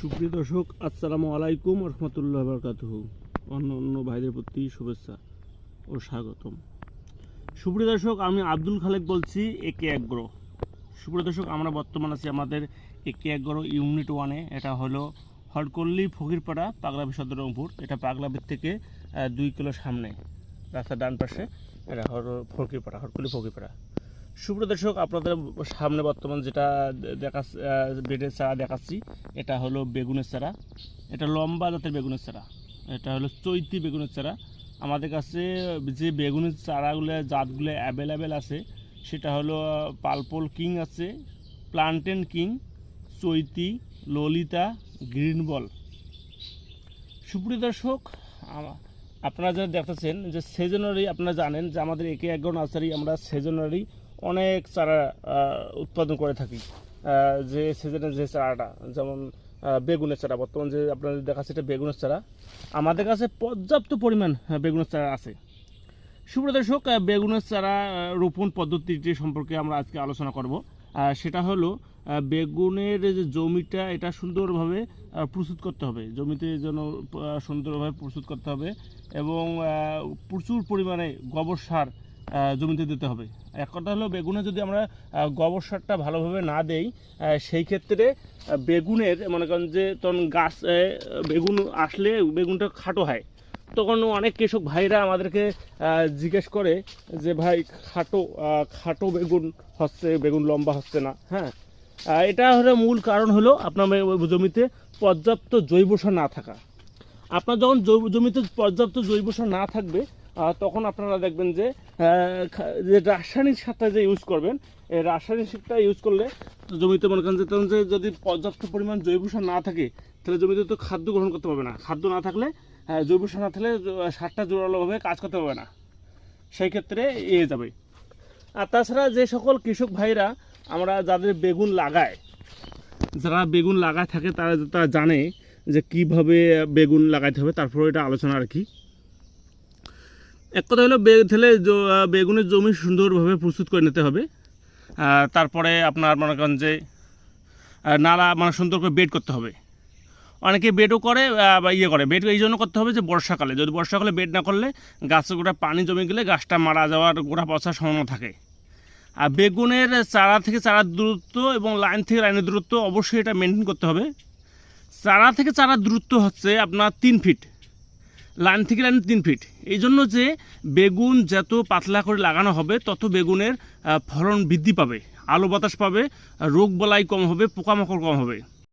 সুপ্রিয় দর্শক, আসসালামু আলাইকুম রহমতুল্লাহ বরকাতহ। অন্য অন্য ভাইদের প্রতি শুভেচ্ছা ও স্বাগতম। সুপ্রিয় দর্শক, আমি আব্দুল খালেক বলছি, একে এগ্রো সুপ্রিয় দর্শক, আমরা বর্তমান আছি আমাদের একে এগ্রো ইউনিট ওয়ানে। এটা হলো হরকল্লি, ফকিরপাড়া, পাগলাবি সদর, রংপুর। এটা পাগলাবির থেকে দুই কিলো সামনে, রাস্তার ডান পাশে। এটা হলো ফকিরপাড়া, হরকল্লি, ফকিরপাড়া। সুপ্রিয় দর্শক, আপনাদের সামনে বর্তমান যেটা দেখা বেডের চারা দেখাচ্ছি, এটা হলো বেগুনের চারা। এটা লম্বা জাতের বেগুনের চারা। এটা হলো চৈতি বেগুনের চারা। আমাদের কাছে যে বেগুনের চারাগুলো, জাতগুলো অ্যাভেলেবেল আছে, সেটা হলো পালপল কিং আছে, plantain king, Chaiti, Lalita, green ball. সুপ্রিয় দর্শক আপনারা যারা দেখতেছেন যে সেজনারি আপনারা জানেন যে আমাদের একে এগারো নার্সারি আমরা সেজনারি অনেক চারা উৎপাদন করে থাকি। যে সিজনের যে চারাটা, যেমন বেগুনের চারা, বর্তমান যে আপনাদের দেখাচ্ছে এটা বেগুনের চারা, আমাদের কাছে পর্যাপ্ত পরিমাণ বেগুনের চারা আছে। সুপ্রিয় দর্শক বেগুনের চারা রোপণ পদ্ধতিটি সম্পর্কে আমরা আজকে আলোচনা করব। সেটা হলো বেগুনের যে জমিটা, এটা সুন্দরভাবে প্রস্তুত করতে হবে। জমিতে যেন সুন্দরভাবে প্রস্তুত করতে হবে এবং প্রচুর পরিমাণে গোবর সার জমিতে দিতে হবে। এক কথা হলো, বেগুনে যদি আমরা গোবর সারটা ভালোভাবে না দেই সেই ক্ষেত্রে বেগুনের, মনে করেন যে, তখন গাছ বেগুন আসলে বেগুনটা খাটো হয়। তখন অনেক কৃষক ভাইরা আমাদেরকে জিজ্ঞেস করে যে, ভাই, খাটো খাটো বেগুন হচ্ছে, বেগুন লম্বা হচ্ছে না? হ্যাঁ। এটা হলো মূল কারণ হলো আপনার জমিতে পর্যাপ্ত জৈব সার না থাকা। আপনার যখন জমিতে পর্যাপ্ত জৈব সার না থাকবে তখন আপনারা দেখবেন যে রাসায়নিক সারটা যে ইউজ করবেন, এই রাসায়নিক সারটা ইউজ করলে জমিতে মনে করেন যে, তখন যে যদি পর্যাপ্ত পরিমাণ জৈব সার না থাকে, তাহলে জমিতে তো খাদ্য গ্রহণ করতে পারবে না। খাদ্য না থাকলে জৈব সার না থাকলে সারটা জোরালোভাবে কাজ করতে পারবে না। সেই ক্ষেত্রে এ যাবে। আর তাছাড়া যে সকল কৃষক ভাইরা আমরা যাদের বেগুন লাগায়, যারা বেগুন লাগায় থাকে, তারা তারা জানে যে কীভাবে বেগুন লাগাইতে হবে তারপরে এটা আলোচনা আর কি। এক কথা হলো তাহলে বেগুনের জমি সুন্দরভাবে প্রস্তুত করে নিতে হবে। তারপরে আপনার মনে করেন যে নালা মানে সুন্দর করে বেড করতে হবে। অনেকে বেডও করে বা ইয়ে করে। বেড এই জন্য করতে হবে যে বর্ষাকালে। যদি বর্ষাকালে বেড না করলে গাছের গোটা পানি জমে গেলে গাছটা মারা যাওয়ার গোটা পচার সম্ভাবনা থাকে। আর বেগুনের চারা থেকে চারার দূরত্ব এবং লাইন থেকে লাইনের দূরত্ব অবশ্যই এটা মেনটেন করতে হবে। চারা থেকে চারার দূরত্ব হচ্ছে আপনার তিন ফিট লাইন থেকে লাইন তিন ফিট এই জন্য যে বেগুন যত পাতলা করে লাগানো হবে, তত বেগুনের ফলন বৃদ্ধি পাবে, আলো বাতাস পাবে, রোগ বলাই কম হবে, পোকামাকড় কম হবে।